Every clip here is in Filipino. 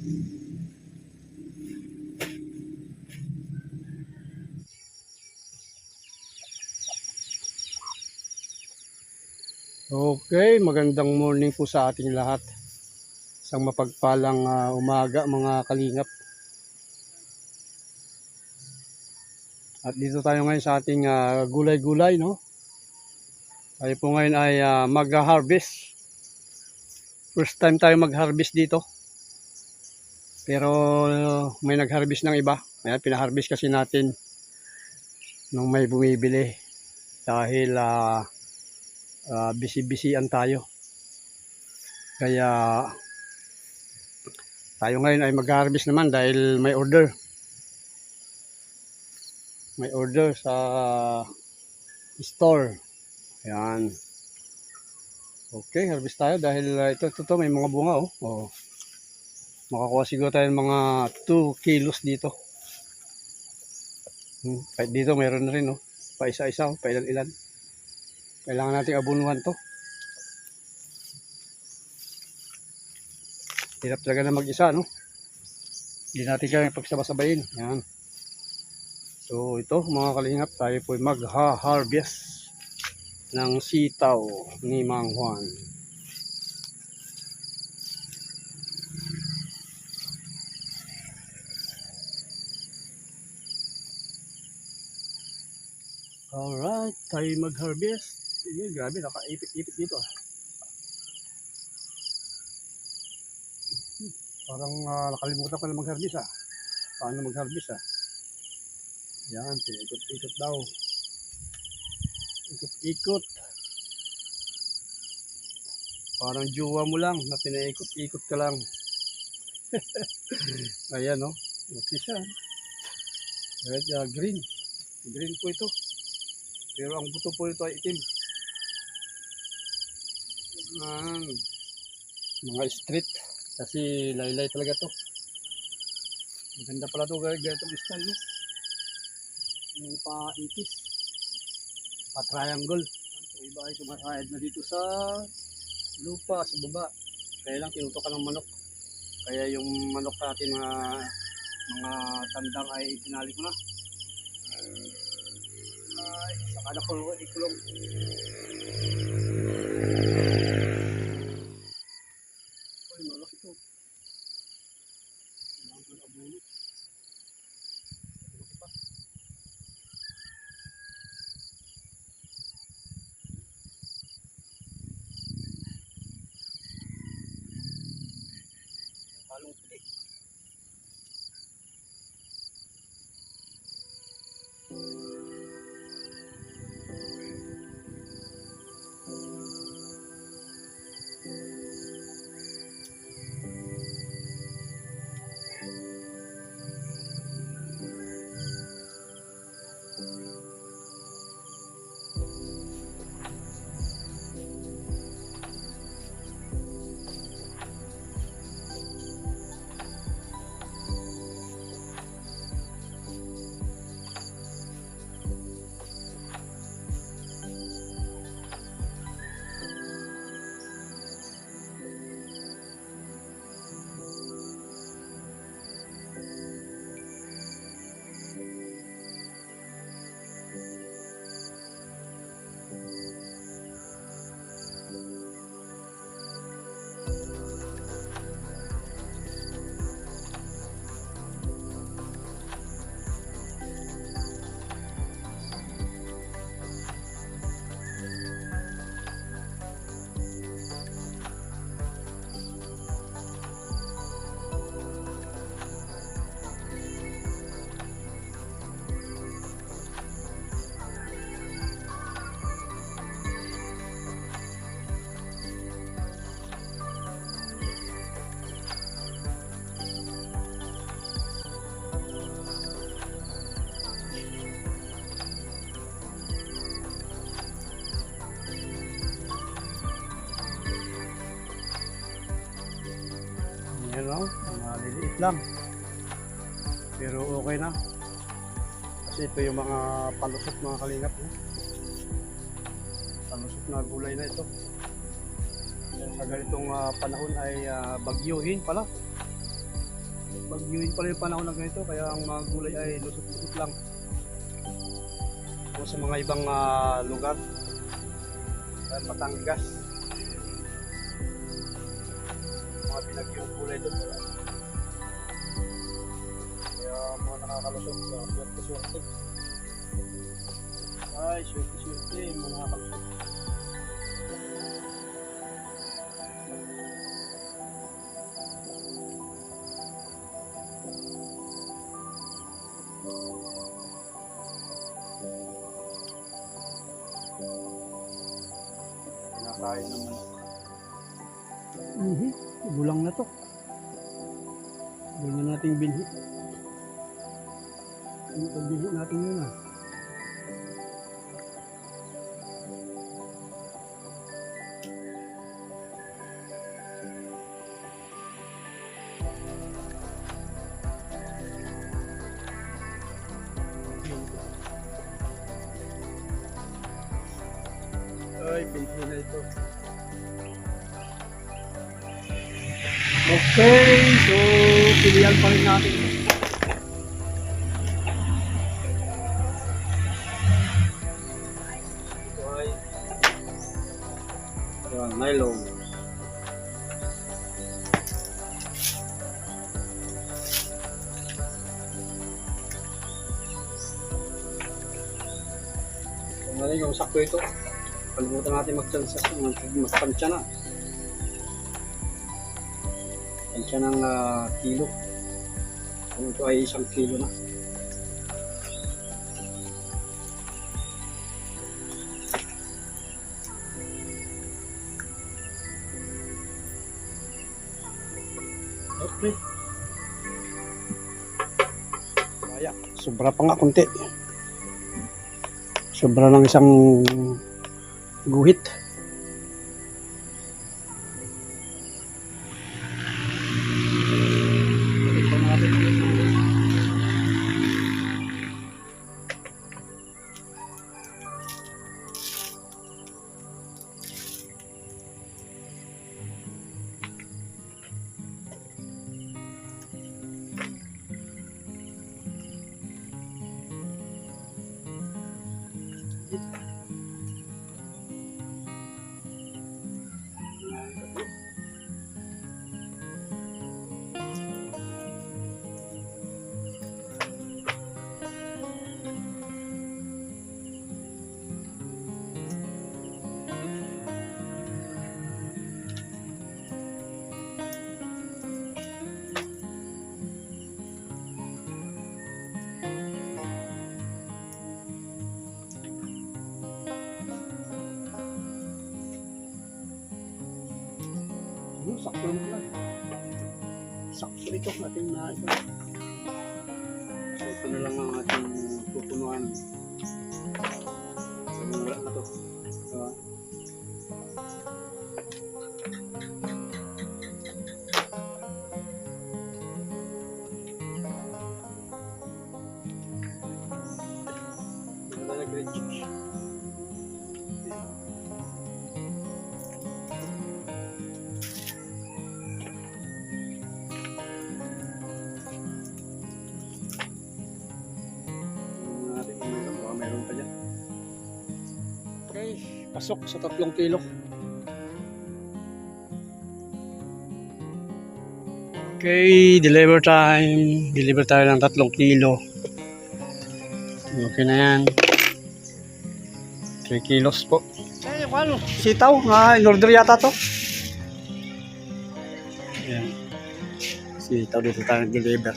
Okay, magandang morning po sa ating lahat. Isang mapagpalang ah, umaga mga kalingap. At dito tayo ngayon sa ating ah, gulay-gulay, no? Tayo po ngayon ay ah, mag-harvest. First time tayo mag-harvest dito. Pero may nag-harvest ng iba. Ayan, pinaharvest kasi natin nung may bumibili. Dahil ah ah, busy-busyan tayo. Kaya tayo ngayon ay mag-harvest naman dahil may order. May order sa store. Ayan. Okay, harvest tayo dahil ah, ito, ito, ito, may mga bunga oh. oh. Makakuha siguro tayo ng mga 2 kilos dito. Hmm, kahit dito mayroon na rin oh. Pa isa-isa oh, pa ilan-ilan. Kailangan nating abunuhan to. Hirap talaga na mag-isa, no? Hindi natin kaya pagsabay-sabayin. Yan. So, ito, mga kalingap, tayo po magha-harvest ng sitaw ni Mang Juan. Alright, tayo mag-harvest. Sige, grabe, nakaipit-ipit dito. ah. Parang ah, nakalimutan ko na mag-harvest ah. Paano mag-harvest ah? Yan, pinikot-ikot daw. Ikot-ikot. Parang juwa mo lang na pinaikot-ikot ka lang. Ayan. Okay siya. Red, ah, green. Green po ito. Pero ang buto po ito ay itim. Yan. Mga street. Kasi laylay talaga to. Maganda pala to guys. Ganitong style no. Yung pa-itis. Pa-triangle. So, iba ay sumasahid na dito sa lupa, sa baba. Kaya lang tinutukan ng manok. Kaya yung manok natin mga mga tandang ay tinali ko na. Ay, saka na ko ikulong. Lang. Pero okay na. Kasi ito yung mga palusot mga kalingap. No? Palusot na gulay na ito. Sa ganitong ah, panahon ay ah, bagyuhin pala. bagyuin pala yung panahon na ganito, kaya ang mga gulay ay lusot-lusot lang. O sa mga ibang ah, lugar, dahil nakakalusot sa swerte-swerte. Ay, swerte-swerte, mga nakakalusot. Ang pagbinhi natin yun ah. Ay, binhi na ito. Okay, so pilihan pa rin natin. Natin magtsansya, magtansya na. Tansya ng ah, kilo. Ano ito ay isang kilo na. Okay. Kaya, sobra pa nga konti. Sobra ng isang guhit. Ano, sakto mo lang. Sakto ito natin na ito. So, ito na lang ang ating pupunuan. So, wala na to. Diba? Ito pasok sa tatlong kilo. Okay, deliver time. Deliver tayo ng tatlong kilo. Okay na yan. 3 kilos po. Eh, ano? Sitaw. Ah, in-order yata to. Ayan. Sitaw dito tayo nag-deliver.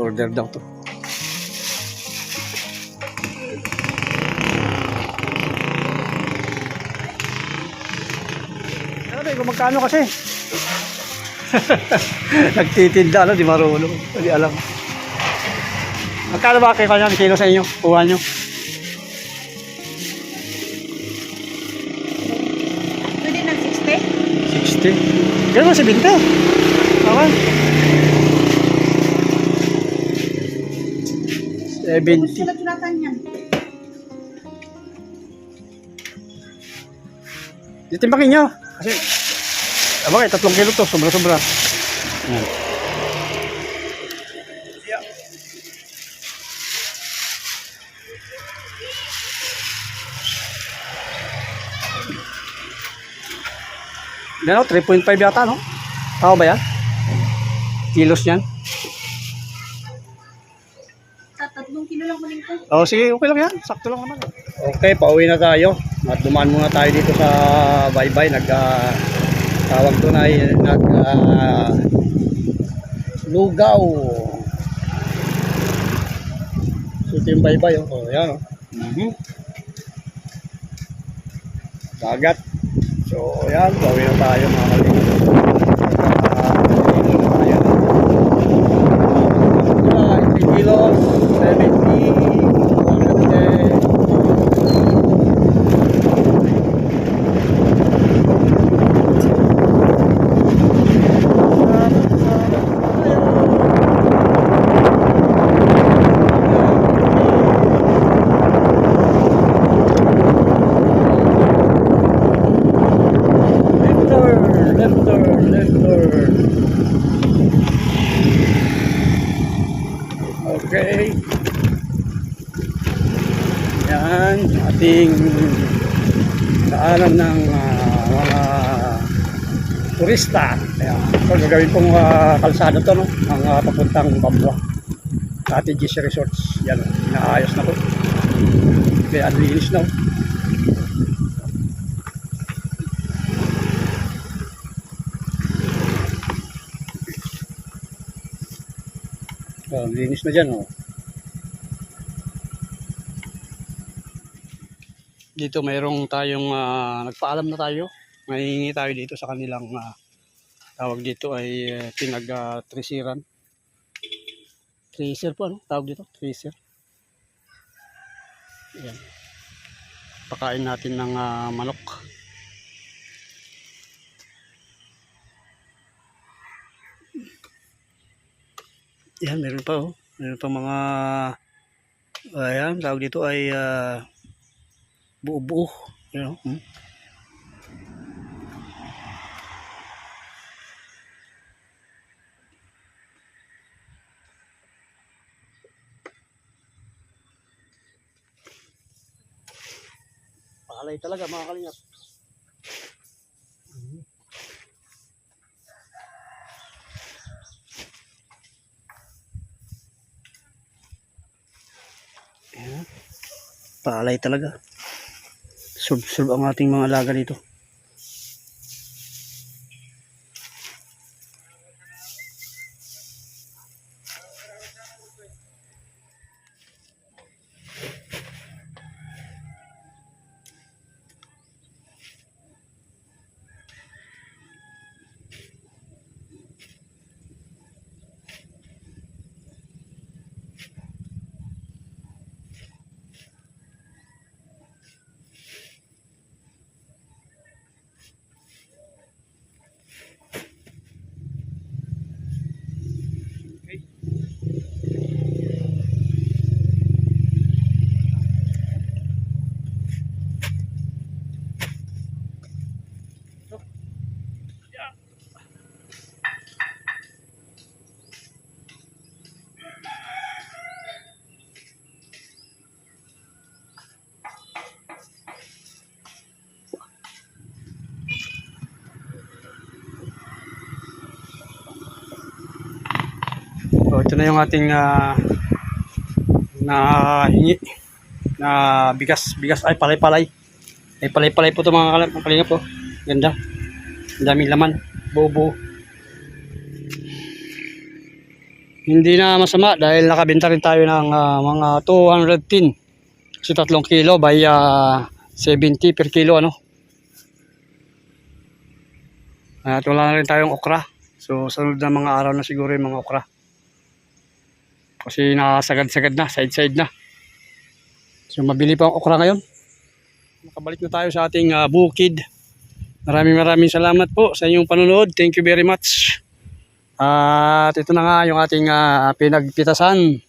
Order daw to. Kung magkano kasi. Nagtitinda, ano, di marunong. Hindi alam. Magkano ba kayo kanya kilo sa inyo? Kuha nyo. Pwede ng 60? 60. Ganun si Binte. Okay. 70. Sulat-sulatan yan. Ditimbangin nyo. Kasi, Aba kayo, eh, tatlong kilo to. Sobra-sobra. Ayan. Yan o, 3.5 yata, no? Tao ba yan? Kilos yan? Tatlong kilo lang maling to. Oh, sige, okay lang yan. Sakto lang naman. Okay, pauwi na tayo. At dumaan muna tayo dito sa bye-bye. Nag- uh, tawag doon ay nag, ah, lugaw. So, yung Baybay. Oh, oh yan, oh. Mhm. Dagat. So, yan. Pauwi na tayo, mga. Ah, tayo. Ah, 3 kilos, 70, 110. Left turn, left turn, left turn. Okay. Yan, ating daanan ng ah, mga turista. Ayan. So, gagawin pong ah, kalsada to, no? Ang ah, papuntang Babwa. Sa ating GC Resorts. Yan, inaayos na po. Kaya ang linis na. oh. Oh, linis na dyan, oh. Dito mayroong tayong, ah, nagpaalam na tayo. Mahingi tayo dito sa kanilang, ah, tawag dito ay uh, pinag-trisiran. Tracer po, ano? Tawag dito, tracer. Ayan. Pakain natin ng ah, manok. Yan, meron pa oh. Meron pa mga ayan, tawag dito ay ah, buo-buo. You know? Hmm? Palay talaga mga kalingap. Ayan. Palay talaga. Sulb-sulb ang ating mga alaga dito. Ito na yung ating ah, na hingi na bigas bigas. Ay palay-palay. Ay palay-palay po ito mga kalingap po ganda. Ang daming laman. Bobo. Hindi na masama dahil nakabenta rin tayo ng ah, mga 210 kasi tatlong kilo by ah, 70 per kilo ano. At wala na rin tayong okra. So sunod na mga araw na siguro yung mga okra kasi nakasagad-sagad na, side-side na. So mabili pa ang okra ngayon. Nakabalik na tayo sa ating ah, bukid. Maraming maraming salamat po sa inyong panonood. Thank you very much. At ito na nga yung ating ah, pinagpitasan.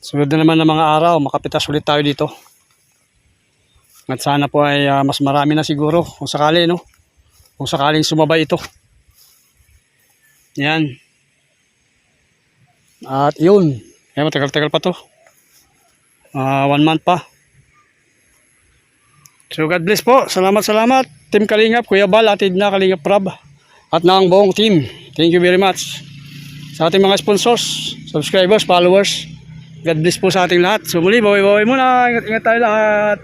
Sunod na naman ng mga araw, makapitas ulit tayo dito. At sana po ay ah, mas marami na siguro kung sakali, no? Kung sakaling sumabay ito. Yan. At yun, eh, matagal-tagal pa to. Ah, one month pa. So God bless po. Salamat, salamat. Team Kalingap, Kuya Bal, atid na Kalingap Prab. At ang buong team. Thank you very much. Sa ating mga sponsors, subscribers, followers. God bless po sa ating lahat. So muli, baway-baway muna. Ingat-ingat tayo lahat.